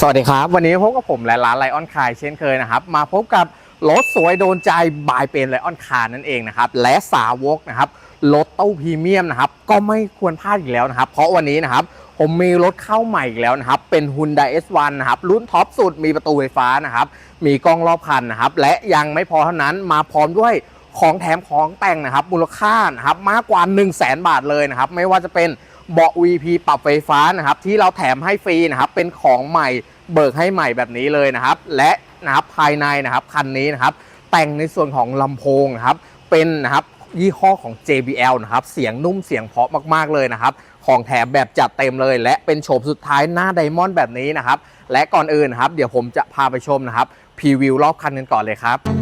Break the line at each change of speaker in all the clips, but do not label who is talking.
สวัสดีครับ วันนี้พบกับผมและร้านไลออนคายเช่นเคยนะครับ มาพบกับรถสวยโดนใจบายเป็นไลออนคานั่นเองนะครับ และสาวกนะครับรถตู้พรีเมียมนะครับ ก็ไม่ควรพลาดอีกแล้วนะครับ เพราะวันนี้นะครับ ผมมีรถเข้าใหม่อีกแล้วนะครับ เป็น Hyundai S1 นะครับ รุ่นท็อปสุดมีประตูไฟฟ้านะครับ มีกล้องรอบคันนะครับ และยังไม่พอเท่านั้นมาพร้อมด้วยของแถมของแต่งนะครับมูลค่านะครับมากกว่า 1 0 0 0 0แบาทเลยนะครับ ไม่ว่าจะเป็น เบาะ VP ปรับไฟฟ้านะครับที่เราแถมให้ฟรีนะครับเป็นของใหม่เบิกให้ใหม่แบบนี้เลยนะครับ และนะครับภายในนะครับคันนี้นะครับแต่งในส่วนของลำโพงนะครับเป็นนะครับยี่ห้อของ JBL นะครับเสียงนุ่มเสียงเพราะมากๆเลยนะครับของแถมแบบจัดเต็มเลย และเป็นโฉมสุดท้ายหน้าไดมอนด์แบบนี้นะครับและก่อนอื่นนะครับเดี๋ยวผมจะพาไปชมนะครับพรีวิวรอบคันกันก่อนเลยครับ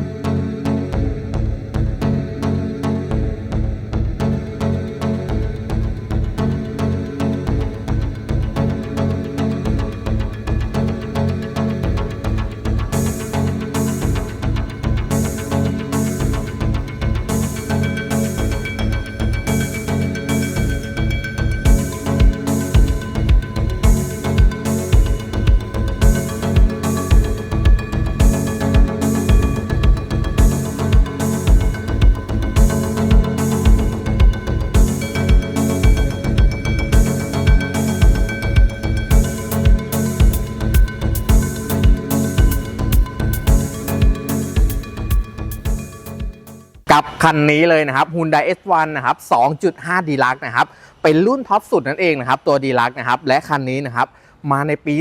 กับคันนี้เลยนะครับ Hyundai S1 นะครับ 2.5 d e l u x e นะครับ เป็นรุ่นท็อปสุดนั่นเองนะครับ ตัว d e l u x e นะครับ และคันนี้นะครับ มาในปี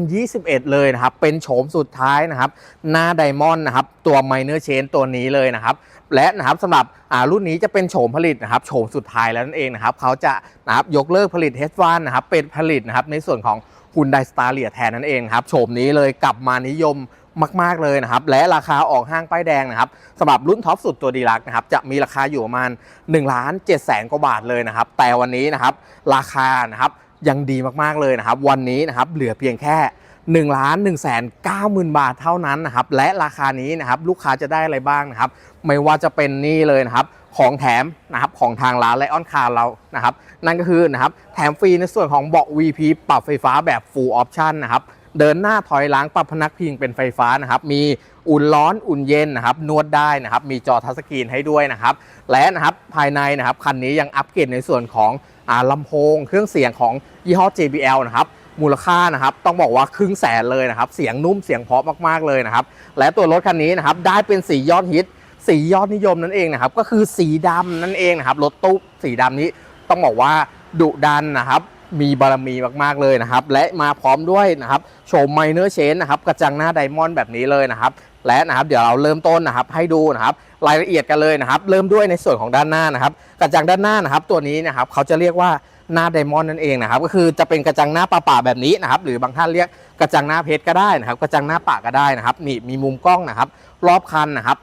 2021 เลยนะครับ เป็นโฉมสุดท้ายนะครับ หน้าไดมอนด์นะครับ ตัว Minor Chain ตัวนี้เลยนะครับ และนะครับสำหรับอ่ารุ่นนี้จะเป็นโฉมผลิตนะครับโฉมสุดท้ายแล้วนั่นเองนะครับ เขาจะนะครับยกเลิกผลิต H1 นะครับ เป็นผลิตนะครับในส่วนของ Hyundai Staria แทนนั่นเองครับ โฉมนี้เลยกลับมานิยม มากๆเลยนะครับ และราคาออกห้างป้ายแดงนะครับสำหรับรุ่นท็อปสุดตัวดีลักนะครับ จะมีราคาอยู่ประมาณ1ล้าน7แสนกว่าบาทเลยนะครับ แต่วันนี้นะครับราคานะครับยังดีมากๆเลยนะครับ วันนี้นะครับเหลือเพียงแค่1ล้าน1แสน9หมื่นบาทเท่านั้นนะครับ และราคานี้นะครับลูกค้าจะได้อะไรบ้างนะครับ ไม่ว่าจะเป็นนี่เลยนะครับของแถมนะครับของทางร้านไลออนคาร์เรานะครับ นั่นก็คือนะครับแถมฟรีในส่วนของเบาะ VP ปรับไฟฟ้าแบบ Full Option นะครับ เดินหน้าถอยหลังปรับพนักพิงเป็นไฟฟ้านะครับ มีอุ่นร้อนอุ่นเย็นนะครับ นวดได้นะครับ มีจอทัชสกรีนให้ด้วยนะครับ และนะครับภายในนะครับคันนี้ยังอัปเกรดในส่วนของอลำโพง เครื่องเสียงของยี่ห้อ JBL นะครับมูลค่านะครับต้องบอกว่าครึ่งแสนเลยนะครับ เสียงนุ่มเสียงเพราะมากๆเลยนะครับ และตัวรถคันนี้นะครับได้เป็นสียอดฮิตสียอดนิยมนั่นเองนะครับก็คือสีดำนั่นเองนะครับรถตู้สีดำนี้ต้องบอกว่าดุดันนะครับ มีบารมีมากๆเลยนะครับ และมาพร้อมด้วยนะครับโฉมไมเนอร์เชนนะครับกระจังหน้าไดมอนด์แบบนี้เลยนะครับและนะครับเดี๋ยวเราเริ่มต้นนะครับให้ดูนะครับรายละเอียดกันเลยนะครับ เริ่มด้วยในส่วนของด้านหน้านะครับกระจังด้านหน้านะครับ ตัวนี้นะครับเขาจะเรียกว่าหน้าไดมอนด์นั่นเองนะครับก็คือจะเป็นกระจังหน้าป่าๆแบบนี้นะครับหรือบางท่านเรียกกระจังหน้าเพชรก็ได้นะครับ กระจังหน้าป่าก็ได้นะครับนี่มีมุมกล้องนะครับ รอบคันนะครับ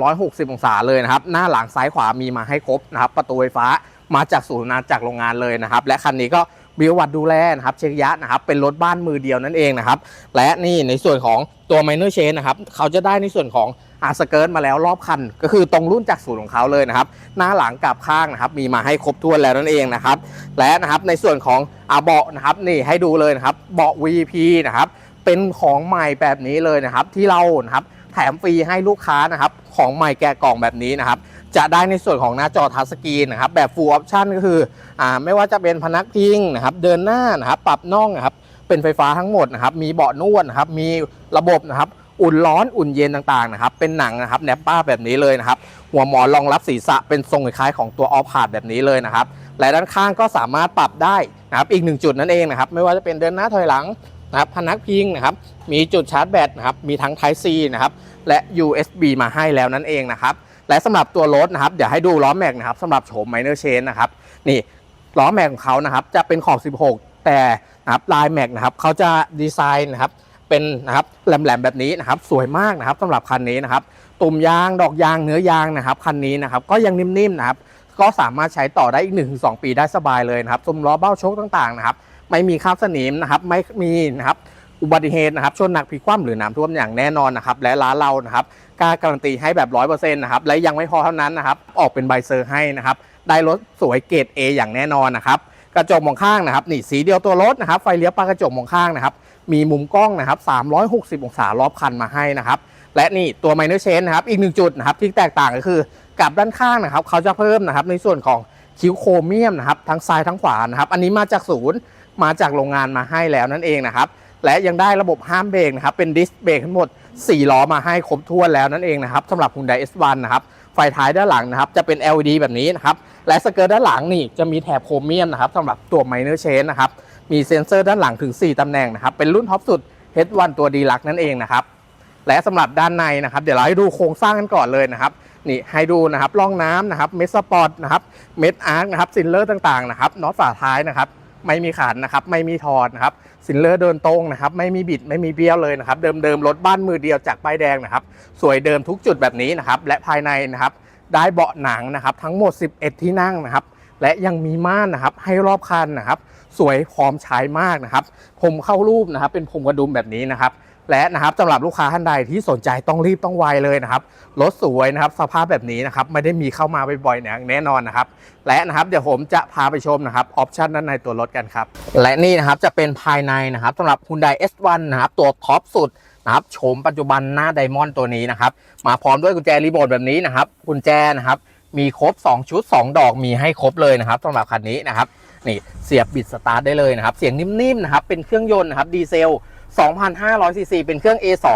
360 องศาเลยนะครับ หน้าหลังซ้ายขวามีมาให้ครบนะครับ ประตูไฟฟ้ามาจากศูนย์งานจากโรงงานเลยนะครับ และคันนี้ก็ บิววัดดูแลนะครับเช็คยะนะครับเป็นรถบ้านมือเดียวนั่นเองนะครับ และนี่ในส่วนของตัว minor chain นะครับเขาจะได้ในส่วนของอาสเกิร์ตมาแล้วรอบคัน ก็คือตรงรุ่นจากศูนย์ของเขาเลยนะครับ หน้าหลังกับข้างนะครับ มีมาให้ครบถ้วนแล้วนั่นเองนะครับ และนะครับในส่วนของอาเบาะนะครับนี่ให้ดูเลยนะครับเบาะ VP นะครับเป็นของใหม่แบบนี้เลยนะครับที่เรานะครับ แถมฟรีให้ลูกค้านะครับ ของใหม่แกะกล่องแบบนี้นะครับ จะได้ในส่วนของหน้าจอทัชสกรีนนะครับ แบบ full option ก็คืออ่าไม่ว่าจะเป็นพนักพิงนะครับ เดินหน้านะครับ ปรับน่องนะครับ เป็นไฟฟ้าทั้งหมดนะครับ มีเบาะนวดนะครับ มีระบบนะครับ อุ่นร้อนอุ่นเย็นต่างๆนะครับ เป็นหนังนะครับแนปป้าแบบนี้เลยนะครับ หัวหมอนรองรับศีรษะเป็นทรงคล้ายของตัวออฟพาดแบบนี้เลยนะครับ และด้านข้างก็สามารถปรับได้นะครับ อีกหนึ่งจุดนั่นเองนะครับ ไม่ว่าจะเป็นเดินหน้าถอยหลัง นะครับพนักพิงนะครับมีจุดชาร์จแบตนะครับมีทั้ง Type C นะครับและ USB มาให้แล้วนั่นเองนะครับและสำหรับตัวรถนะครับเดี๋ยวให้ดูล้อแม็กนะครับสำหรับโฉม Minor Chain นะครับนี่ล้อแม็กของเขานะครับจะเป็นขอบ 16 แต่นะครับลายแม็กนะครับเขาจะดีไซน์นะครับเป็นนะครับแหลมๆแบบนี้นะครับสวยมากนะครับสำหรับคันนี้นะครับตุ่มยางดอกยางเนื้อยางนะครับคันนี้นะครับก็ยังนิ่มๆนะครับก็สามารถใช้ต่อได้อีก 1-2 ปีได้สบายเลยนะครับซุ้มล้อเบ้าโชคต่างๆนะครับ ไม่มีคราบสนิมนะครับไม่มีนะครับอุบัติเหตุนะครับชนหนักพลิกคว่ำหรือน้ำท่วมอย่างแน่นอนนะครับและร้านเรานะครับกล้าการันตีให้แบบร้อยเปอร์เซ็นต์นะครับและยังไม่พอเท่านั้นนะครับออกเป็นใบเซอร์ให้นะครับได้รถสวยเกรด A อย่างแน่นอนนะครับกระจกมองข้างนะครับนี่สีเดียวตัวรถนะครับไฟเลี้ยวปลากระจกมองข้างนะครับมีมุมกล้องนะครับ360 องศารอบคันมาให้นะครับและนี่ตัว minor change นะครับอีกหนึ่งจุดนะครับที่แตกต่างก็คือกับด้านข้างนะครับเขาจะเพิ่มนะครับในส่วนของคิ้วโครเมียมนะครับทั้งซ้ายทั้งขวานะครับอันนี้มาจากศูนย์ มาจากโรงงานมาให้แล้วนั่นเองนะครับ และยังได้ระบบห้ามเบรกนะครับ เป็นดิสเบรกทั้งหมด 4 ล้อมาให้ครบถ้วนแล้วนั่นเองนะครับสำหรับ Hyundai S1 นะครับ ไฟท้ายด้านหลังนะครับ จะเป็น LED แบบนี้นะครับ และสเกิร์ตด้านหลังนี่จะมีแถบโครเมียมนะครับสำหรับตัว minor change นะครับ มีเซ็นเซอร์ด้านหลังถึง 4ตำแหน่งนะครับ เป็นรุ่นท็อปสุด H1 ตัวดีลักนั่นเองนะครับ และสำหรับด้านในนะครับ เดี๋ยวเราให้ดูโครงสร้างกันก่อนเลยนะครับนี่ให้ดูนะครับร่องน้ำนะครับเมสสปอร์ตนะครับเม็ดอาร์คนะครับซินเลอร์ต่างๆนะครับน็อตฝาท้ายนะครับ ไม่มีขาดนะครับ ไม่มีถอดนะครับสินเลอร์เดินตรงนะครับ ไม่มีบิดไม่มีเบี้ยวเลยนะครับ เดิมๆรถบ้านมือเดียวจากป้ายแดงนะครับ สวยเดิมทุกจุดแบบนี้นะครับ และภายในนะครับ ได้เบาะหนังนะครับ ทั้งหมด 11 ที่นั่งนะครับ และยังมีม่านนะครับ ให้รอบคันนะครับ สวยพร้อมใช้มากนะครับ ผมเข้ารูปนะครับ เป็นผมกระดุมแบบนี้นะครับ และนะครับสำหรับลูกค้าท่านใดที่สนใจต้องรีบต้องไวเลยนะครับรถสวยนะครับสภาพแบบนี้นะครับไม่ได้มีเข้ามาบ่อยๆอย่างแน่นอนนะครับ และนะครับเดี๋ยวผมจะพาไปชมนะครับออปชันด้านในตัวรถกันครับและนี่นะครับจะเป็นภายในนะครับสำหรับ Hyundai S1 นะครับตัวท็อปสุดนะครับโฉมปัจจุบันหน้าไดมอนด์ตัวนี้นะครับมาพร้อมด้วยกุญแจรีโมทแบบนี้นะครับกุญแจนะครับมีครบ 2 ชุด 2 ดอกมีให้ครบเลยนะครับสำหรับคันนี้นะครับนี่เสียบบิดสตาร์ทได้เลยนะครับเสียงนิ่มๆนะครับเป็นเครื่องยนต์นะครับดีเซล 2,500ซีซีเป็นเครื่อง A2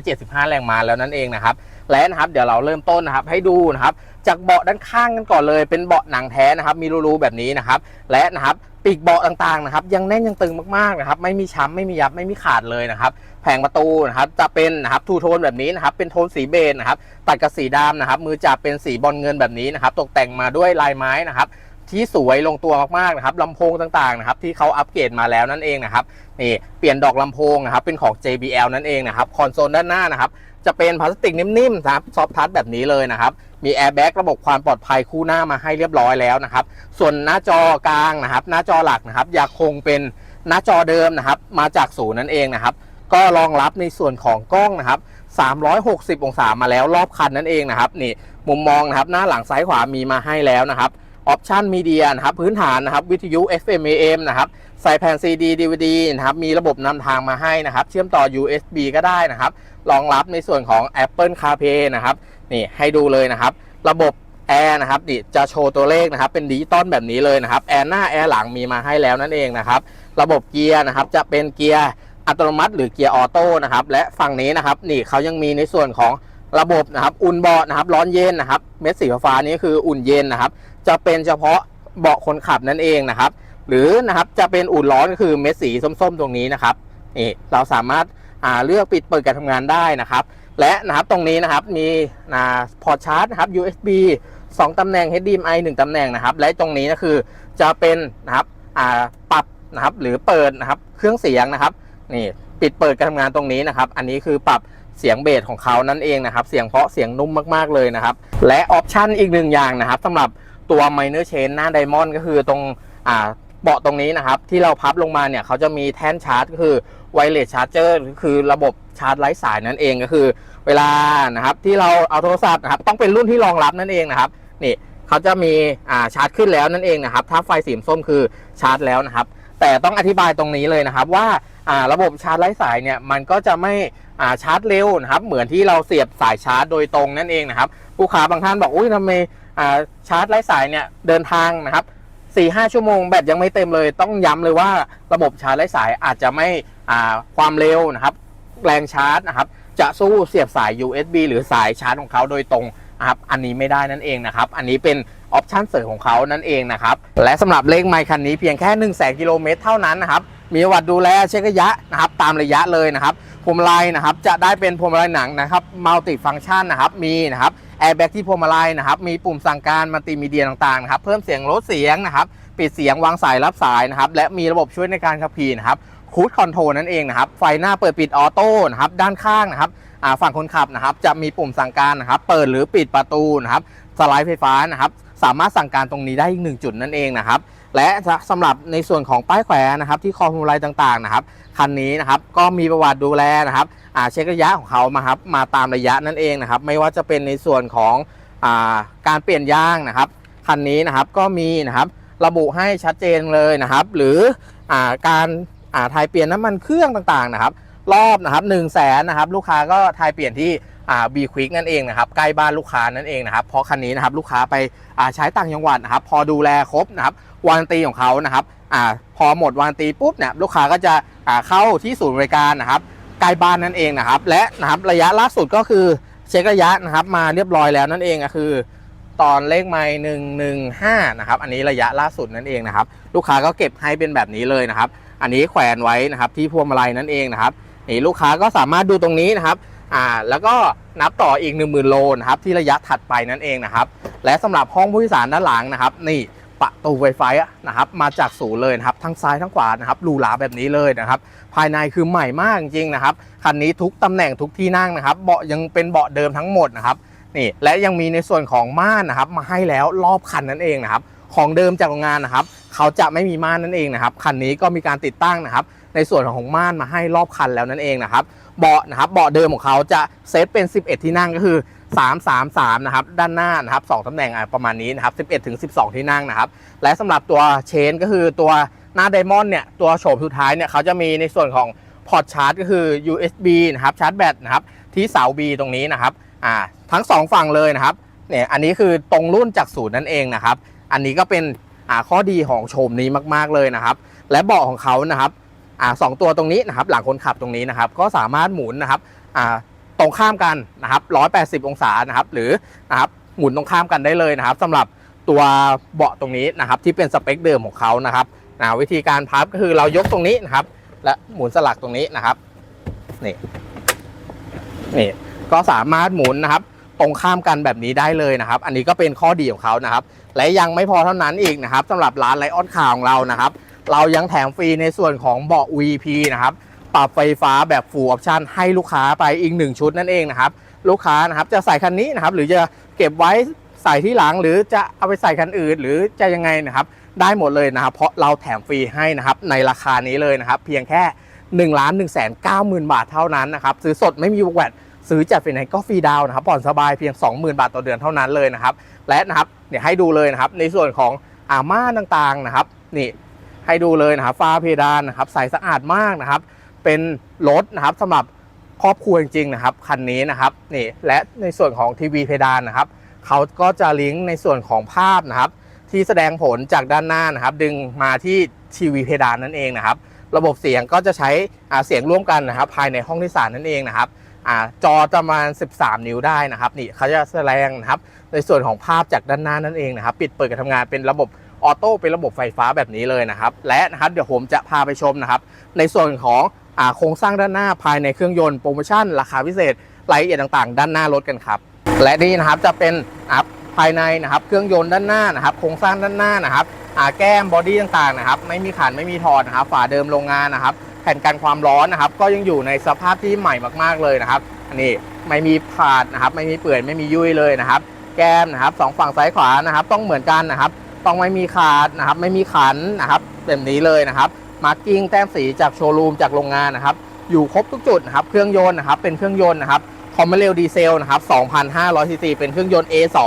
175 แรงม้าแล้วนั่นเองนะครับ และนะครับเดี๋ยวเราเริ่มต้นนะครับให้ดูนะครับจากเบาะด้านข้างกันก่อนเลย เป็นเบาะหนังแท้นะครับ มีรูๆแบบนี้นะครับ และนะครับปีกเบาะต่างๆนะครับ ยังแน่นยังตึงมากๆนะครับ ไม่มีช้ำไม่มียับไม่มีขาดเลยนะครับ แผงประตูนะครับจะเป็นนะครับทูโทนแบบนี้นะครับ เป็นโทนสีเบจนะครับ ตัดกับสีดำนะครับ มือจับเป็นสีบอลเงินแบบนี้นะครับ ตกแต่งมาด้วยลายไม้นะครับ ที่สวยลงตัวมากๆนะครับลำโพงต่างๆนะครับที่เขาอัปเกรดมาแล้วนั่นเองนะครับนี่เปลี่ยนดอกลำโพงนะครับเป็นของ JBL นั่นเองนะครับคอนโซลด้านหน้านะครับจะเป็นพลาสติกนิ่มๆนะครับซอฟทัชแบบนี้เลยนะครับมีแอร์แบ็กระบบความปลอดภัยคู่หน้ามาให้เรียบร้อยแล้วนะครับส่วนหน้าจอกลางนะครับหน้าจอหลักนะครับยังคงเป็นหน้าจอเดิมนะครับมาจากศูนย์นั่นเองนะครับก็รองรับในส่วนของกล้องนะครับ 360 องศามาแล้วรอบคันนั่นเองนะครับนี่มุมมองนะครับหน้าหลังซ้ายขวามีมาให้แล้วนะครับ ออปชันมีเดียนะครับพื้นฐานนะครับวิทยุ FM AM นะครับใส่แผ่น CD DVD นะครับมีระบบนำทางมาให้นะครับ เชื่อมต่อ USB ก็ได้นะครับรองรับในส่วนของ Apple CarPlay นะครับนี่ให้ดูเลยนะครับ ระบบแอร์นะครับนี่จะโชว์ตัวเลขนะครับ เป็นดิจิตอลแบบนี้เลยนะครับแอร์หน้าแอร์หลังมีมาให้แล้วนั่นเองนะครับ ระบบเกียร์นะครับจะเป็นเกียร์อัตโนมัติ หรือเกียร์ออโต้นะครับ และฝั่งนี้นะครับนี่เขายังมีในส่วนของระบบนะครับ อุ่นเบาะนะครับ ร้อนเย็นนะครับ เม็ดสีฟ้านี้คืออุ่นเย็นนะครับ จะเป็นเฉพาะเบาะคนขับนั่นเองนะครับ หรือนะครับจะเป็นอุ่นร้อนก็คือเม็ดสีส้มๆ ตรงนี้นะครับนี่เราสามารถาเลือกปิดเปิดการทำงานได้นะครับ และนะครับตรงนี้นะครับมีพอร์ตชาร์จนะครับ USB 2ตำแหน่ง HDMI 1ตำแหน่งนะครับ และตรงนี้ก็คือจะเป็นนะครับปรับนะครับหรือเปิดนะครับเครื่องเสียงนะครับนี่ปิดเปิดการทำงานตรงนี้นะครับ อันนี้คือปรับเสียงเบสของเขานั่นเองนะครับ เสียงเพราะเสียงนุ่มมากๆเลยนะครับ และออปชันอีกหนึ่งอย่างนะครับสำหรับ ตัว minor chain หน้าไดมอนด์ก็คือตรงอ่าเบาะตรงนี้นะครับ ที่เราพับลงมาเนี่ยเขาจะมีแท่นชาร์จก็คือไวเลสชาร์เจอร์คือระบบชาร์จไร้สายนั่นเองก็คือ เวลานะครับที่เราเอาโทรศัพท์นะครับต้องเป็นรุ่นที่รองรับนั่นเองนะครับนี่เขาจะมีอ่าชาร์จขึ้นแล้วนั่นเองนะครับถ้าไฟสีส้มคือชาร์จแล้วนะครับ แต่ต้องอธิบายตรงนี้เลยนะครับว่าอ่าระบบชาร์จไร้สายเนี่ยมันก็จะไม่อ่าชาร์จเร็วนะครับ เหมือนที่เราเสียบสายชาร์จโดยตรงนั่นเองนะครับผู้ค้าบางท่านบอกอุ้ยทำไม ชาร์จไร้สายเนี่ยเดินทางนะครับ4 5 ชั่วโมงแบตยังไม่เต็มเลย ต้องย้ำเลยว่าระบบชาร์จไร้สายอาจจะไม่ความเร็วนะครับ แรงชาร์จนะครับ จะสู้เสียบสาย USB หรือสายชาร์จของเขาโดยตรงนะครับอันนี้ไม่ได้นั่นเองนะครับ อันนี้เป็นออปชันเสริมของเขานั่นเองนะครับ และสำหรับเลขไมค์คันนี้เพียงแค่ 1 0 0 0 0แกิโลเมตรเท่านั้นนะครับ มีวัติดูแลเช็คระยะนะครับ ตามระยะเลยนะครับพวงมาลัยนะครับ จะได้เป็นพวงมาลัยหนังนะครับมัลติฟัง c t ชันนะครับ มีนะครับ แอร์แบ็กที่พวงมาลัยนะครับ มีปุ่มสั่งการมัลติมีเดียต่างๆนะครับ เพิ่มเสียงลดเสียงนะครับ ปิดเสียงวางสายรับสายนะครับ และมีระบบช่วยในการขับขี่นะครับคูดคอนโทรนั่นเองนะครับ ไฟหน้าเปิดปิดออโต้นะครับ ด้านข้างนะครับฝั่งคนขับนะครับ จะมีปุ่มสั่งการนะครับ เปิดหรือปิดประตูนะครับ สไลด์ไฟฟ้านะครับ สามารถสั่งการตรงนี้ได้อีกหนึ่งจุดนั่นเองนะครับ และสำหรับในส่วนของป้ายแขวนนะครับที่คอพวงมาลัยต่างๆนะครับคันนี้นะครับก็มีประวัติดูแลนะครับเช็คระยะของเขามาครับมาตามระยะนั่นเองนะครับไม่ว่าจะเป็นในส่วนของอาการเปลี่ยนยางนะครับคันนี้นะครับก็มีนะครับระบุให้ชัดเจนเลยนะครับ หรืออาการอ่าทายเปลี่ยนน้ำมันเครื่องต่างๆนะครับ รอบนะครับ1นึ่งแสนนะครับลูกค้าก็ทายเปลี่ยนที่บีควิกนั่นเองนะครับใกล้บ้านลูกค้านั่นเองนะครับเพราะคันนี้นะครับลูกค้าไปาใช้ต่างจังหวัดนะครับพอดูแลครบนะครับ วารันตีของเขานะครับอ่าพอหมดวารันตีปุ๊บเนี่ยลูกค้าก็จะอ่าเข้าที่ศูนย์บริการนะครับใกล้บ้านนั่นเองนะครับ และนะครับระยะล่าสุดก็คือเช็คระยะนะครับ มาเรียบร้อยแล้วนั่นเองก็คือ ตอนเลขไม้หนึ่งหนึ่งห้านะครับอันนี้ระยะล่าสุดนั่นเองนะครับ ลูกค้าก็เก็บให้เป็นแบบนี้เลยนะครับ อันนี้แขวนไว้นะครับที่พวงมาลัยนั่นเองนะครับนี่ลูกค้าก็สามารถดูตรงนี้นะครับอ่าแล้วก็นับต่ออีก 1 0,000 โลนะครับที่ระยะถัดไปนั่นเองนะครับ และสำหรับห้องผู้โดยสารด้านหลังนะครับ นี่ ประตูไวไฟนะครับมาจากศูนย์เลยนะครับทั้งซ้ายทั้งขวานะครับรูหราแบบนี้เลยนะครับภายในคือใหม่มากจริงๆนะครับคันนี้ทุกตำแหน่งทุกที่นั่งนะครับเบาะยังเป็นเบาะเดิมทั้งหมดนะครับนี่และยังมีในส่วนของม่านนะครับมาให้แล้วรอบคันนั่นเองนะครับของเดิมจากโรงงานนะครับเขาจะไม่มีม่านนั่นเองนะครับคันนี้ก็มีการติดตั้งนะครับในส่วนของม่านมาให้รอบคันแล้วนั่นเองนะครับ เบาะนะครับเบาะเดิมของเขาจะเซตเป็น 11 ที่นั่งก็คือ 3 3 3 นะครับ ด้านหน้านะครับ2ตำแหน่งประมาณนี้นะครับ 11 ถึง 12 ที่นั่งนะครับ และสำหรับตัวเชนก็คือตัวหน้าไดมอนด์เนี่ย ตัวโฉมสุดท้ายเนี่ยเขาจะมีในส่วนของพอร์ตชาร์จก็คือ USB นะครับ ชาร์จแบตนะครับ ที่เสา B ตรงนี้นะครับ อ่า ทั้งสองฝั่งเลยนะครับ เนี่ย อันนี้คือตรงรุ่นจากศูนย์นั่นเองนะครับ อันนี้ก็เป็น อ่า ข้อดีของโฉมนี้มาก ๆ เลยนะครับ และเบาะของเขานะครับ อ่าสองตัวตรงนี้นะครับหลังคนขับตรงนี้นะครับก็สามารถหมุนนะครับอ่าตรงข้ามกันนะครับ180 องศานะครับหรือนะครับหมุนตรงข้ามกันได้เลยนะครับสำหรับตัวเบาะตรงนี้นะครับที่เป็นสเปคเดิมของเขานะครับนะวิธีการพับก็คือเรายกตรงนี้นะครับ และหมุนสลักตรงนี้นะครับนี่นี่ก็สามารถหมุนนะครับ ตรงข้ามกันแบบนี้ได้เลยนะครับ อันนี้ก็เป็นข้อดีของเขานะครับ และยังไม่พอเท่านั้นอีกนะครับสำหรับร้านไลออนคาของเรานะครับ เรายังแถมฟรีในส่วนของเบาะ VP นะครับ ปรับไฟฟ้าแบบ full option ให้ลูกค้าไปอีกหนึ่งชุดนั่นเองนะครับ ลูกค้านะครับจะใส่คันนี้นะครับ หรือจะเก็บไว้ใส่ที่หลังหรือจะเอาไปใส่คันอื่น หรือจะยังไงนะครับ ได้หมดเลยนะครับ เพราะเราแถมฟรีให้นะครับ ในราคานี้เลยนะครับ เพียงแค่1นึ่งล้านหนึ่งแสนเก้าหมื่นบาทเท่านั้นนะครับ ซื้อสดไม่มีวงแหวนซื้อจัดเป็นไนก็ฟรีดาวนะครับผ่อนสบายเพียง 20,000 บาทต่อเดือนเท่านั้นเลยนะครับ และนะครับเดี๋ยวให้ดูเลยนะครับ ในส่วนของอาม่าต่างๆนะครับ นี่ ให้ดูเลยนะครับฟ้าเพดานนะครับใสสะอาดมากนะครับ เป็นรถนะครับสำหรับครอบครัวจริงๆนะครับคันนี้นะครับนี่และในส่วนของทีวีเพดานนะครับเขาก็จะลิงก์ในส่วนของภาพนะครับ ที่แสดงผลจากด้านหน้านะครับ ดึงมาที่ทีวีเพดานนั่นเองนะครับ ระบบเสียงก็จะใช้เสียงร่วมกันนะครับ ภายในห้องที่สารนั่นเองนะครับอจอประมาณ 13 นิ้วได้นะครับนี่เขาจะแสดงนะครับ ในส่วนของภาพจากด้านหน้านั่นเองนะครับ ปิดเปิดการทำงานเป็นระบบ ออโต้เป็นระบบไฟฟ้าแบบนี้เลยนะครับ และนะครับเดี๋ยวผมจะพาไปชมนะครับ ในส่วนของโครงสร้างด้านหน้าภายในเครื่องยนต์โปรโมชั่น ราคาพิเศษรายละเอียดต่างๆ ด้านหน้ารถกันครับ และนี่นะครับจะเป็นนะครับภายในนะครับเครื่องยนต์ด้านหน้านะครับ โครงสร้างด้านหน้านะครับแก้มบอดี้ต่างๆนะครับ ไม่มีขันไม่มีถอดนะครับฝาเดิมโรงงานนะครับ แผ่นกันความร้อนนะครับ ก็ยังอยู่ในสภาพที่ใหม่มากๆเลยนะครับอันนี้ไม่มีขาดนะครับ ไม่มีเปื่อยไม่มียุ่ยเลยนะครับ แก้มนะครับสองฝั่งซ้ายขวานะครับ ต้องเหมือนกันนะครับ ต้องไม่มีขาดนะครับ ไม่มีขันนะครับแบบนี้เลยนะครับมาร์กิ้งแต้มสีจากโชว์รูมจากโรงงานนะครับ อยู่ครบทุกจุดนะครับ เครื่องยนต์นะครับ เป็นเครื่องยนต์นะครับคอมเมเรลดีเซลนะครับ2,500ซีซีเป็นเครื่องยนต์ A2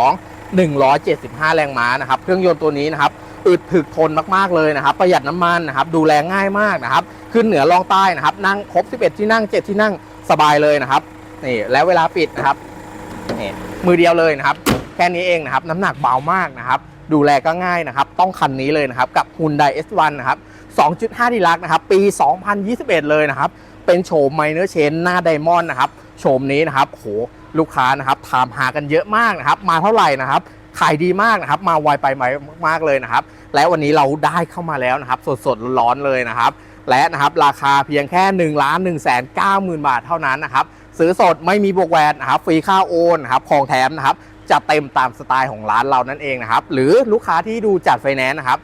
175 แรงม้านะครับ เครื่องยนต์ตัวนี้นะครับอึดถึกทนมากๆเลยนะครับ ประหยัดน้ำมันนะครับ ดูแลง่ายมากนะครับ ขึ้นเหนือลองใต้นะครับ นั่งครบ 11 ที่นั่ง 7 ที่นั่งสบายเลยนะครับนี่แล้วเวลาปิดนะครับนี่มือเดียวเลยนะครับ แค่นี้เองนะครับ น้ำหนักเบามากนะครับ ดูแลก็ง่ายนะครับ ต้องคันนี้เลยนะครับ กับ Hyundai S1 นะครับ 2.5ดีลักนะครับ ปี 2021 เลยนะครับ เป็นโฉมไมเนอร์เชนหน้าไดมอนด์นะครับ โฉมนี้นะครับโหลูกค้านะครับถามหากันเยอะมากนะครับ มาเท่าไหร่นะครับขายดีมากนะครับ มาไวไปไวมากๆเลยนะครับ และวันนี้เราได้เข้ามาแล้วนะครับ สดๆร้อนๆเลยนะครับ และนะครับราคาเพียงแค่1นึ่งล้านหนึ่งแสนเก้าหมื่นบาทเท่านั้นนะครับ ซื้อสดไม่มีบวกแวนนะครับ ฟรีค่าโอนนะครับของแถมนะครับ จะเต็มตามสไตล์ของร้านเรานั่นเองนะครับ หรือลูกค้าที่ดูจัดไฟแนนซ์นะครับ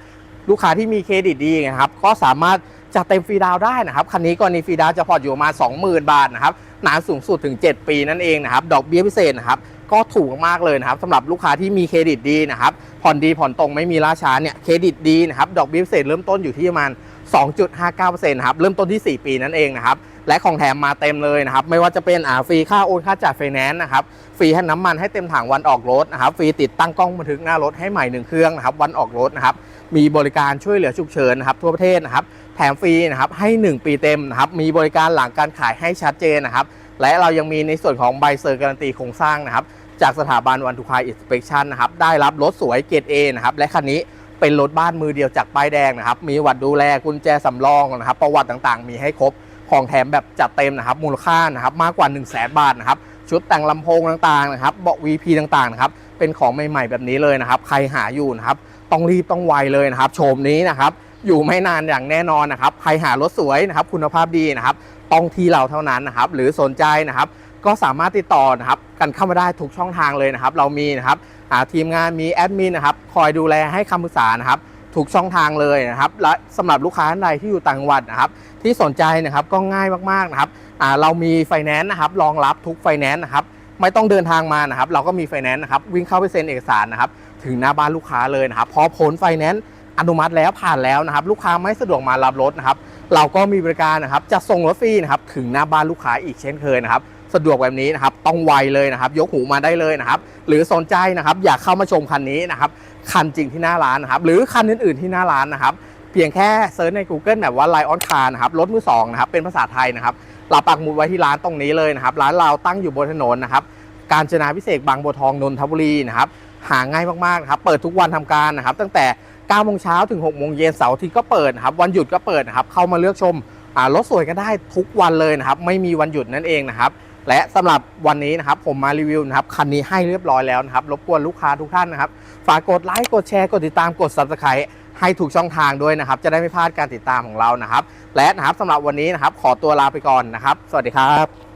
ลูกค้าที่มีเครดิตดีนะครับ ก็สามารถจัดเต็มฟรีดาวได้นะครับ คันนี้กรณีฟรีดาวจะผ่อนอยู่ประมาณ20,000 บาทนะครับ นานสูงสุดถึง 7 ปีนั่นเองนะครับ ดอกเบี้ยพิเศษนะครับ ก็ถูกมากเลยนะครับสำหรับลูกค้าที่มีเครดิตดีนะครับ ผ่อนดีผ่อนตรงไม่มีล่าช้าเนี่ย เครดิตดีนะครับ ดอกเบี้ยพิเศษเริ่มต้นอยู่ที่ประมาณ 2.59%ครับเริ่มต้นที่ 4 ปีนั่นเองนะครับและของแถมมาเต็มเลยนะครับไม่ว่าจะเป็นอ่าฟรีค่าโอนค่าจัดไฟแนนซ์นะครับฟรีให้น้ำมันให้เต็มถังวันออกรถนะครับฟรีติดตั้งกล้องบันทึกหน้ารถให้ใหม่หนึ่งเครื่องนะครับวันออกรถนะครับมีบริการช่วยเหลือฉุกเฉินนะครับทั่วประเทศนะครับแถมฟรีนะครับให้ 1 ปีเต็มนะครับมีบริการหลังการขายให้ชัดเจนนะครับและเรายังมีในส่วนของใบเซอร์การันตีโครงสร้างนะครับจากสถาบันวันทุคายอินสเปคชั่นนะครับได้รับรถสวยเกรด A นะครับและคันนี้ เป็นรถบ้านมือเดียวจากป้ายแดงนะครับ มีวัดดูแลกุญแจสำรองนะครับ ประวัติต่างๆ มีให้ครบของแถมแบบจัดเต็มนะครับ มูลค่านะครับมากกว่า 1 0 0 0 0แบาทนะครับ ชุดแต่งลำโพงต่างๆนะครับเบาะ VP ต่างๆนะครับ เป็นของใหม่ๆแบบนี้เลยนะครับ ใครหาอยู่นะครับ ต้องรีบต้องไวเลยนะครับ โฉมนี้นะครับ อยู่ไม่นานอย่างแน่นอนนะครับ ใครหารถสวยนะครับ คุณภาพดีนะครับ ต้องที่เราเท่านั้นนะครับ หรือสนใจนะครับ ก็สามารถติดต่อนะครับ กันเข้ามาได้ทุกช่องทางเลยนะครับ เรามีนะครับ อาทีมงานมีแอดมินนะครับคอยดูแลให้คำปรึกษานะครับทุกช่องทางเลยนะครับและสำหรับลูกค้าท่านใดที่อยู่ต่างจังหวัดนะครับ ที่สนใจนะครับก็ง่ายมากๆนะครับอาเรามีไฟแนนซ์นะครับรองรับทุกไฟแนนซ์นะครับไม่ต้องเดินทางมานะครับ เราก็มีไฟแนนซ์นะครับวิ่งเข้าไปเซ็นเอกสารนะครับถึงหน้าบ้านลูกค้าเลยนะครับ พอผลไฟแนนซ์อนุมัติแล้วผ่านแล้วนะครับ ลูกค้าไม่สะดวกมารับรถนะครับ เราก็มีบริการนะครับจะส่งรถฟรีนะครับถึงหน้าบ้านลูกค้าอีกเช่นเคยนะครับ สะดวกแบบนี้นะครับต้องไวเลยนะครับ ยกหูมาได้เลยนะครับ หรือสนใจนะครับ อยากเข้ามาชมคันนี้นะครับคันจริงที่หน้าร้านนะครับ หรือคันอื่นๆที่หน้าร้านนะครับ เพียงแค่เซิร์ชใน Google แบบว่า Lion Car นะครับรถมือสองนะครับเป็นภาษาไทยนะครับเราปักหมุดไว้ที่ร้านตรงนี้เลยนะครับ ร้านเราตั้งอยู่บนถนนนะครับ การจนาพิเศษบางบัวทองนนทบุรีนะครับหาง่ายมากๆนะครับ เปิดทุกวันทำการนะครับ ตั้งแต่9โมงเช้าถึง6โมงเย็นเสาร์ทิตย์ก็เปิดนะครับ วันหยุดก็เปิดนะครับ เข้ามาเลือกชมรถสวยกันได้ทุกวันเลยนะครับ ไม่มีวันหยุดนั่นเองนะครับ และสำหรับวันนี้นะครับผมมารีวิวนะครับคันนี้ให้เรียบร้อยแล้วนะครับรบกวนลูกค้าทุกท่านนะครับฝากกดไลค์กดแชร์กดติดตามกด subscribe ให้ถูกช่องทางด้วยนะครับ จะได้ไม่พลาดการติดตามของเรานะครับ และนะครับสำหรับวันนี้นะครับ ขอตัวลาไปก่อนนะครับ สวัสดีครับ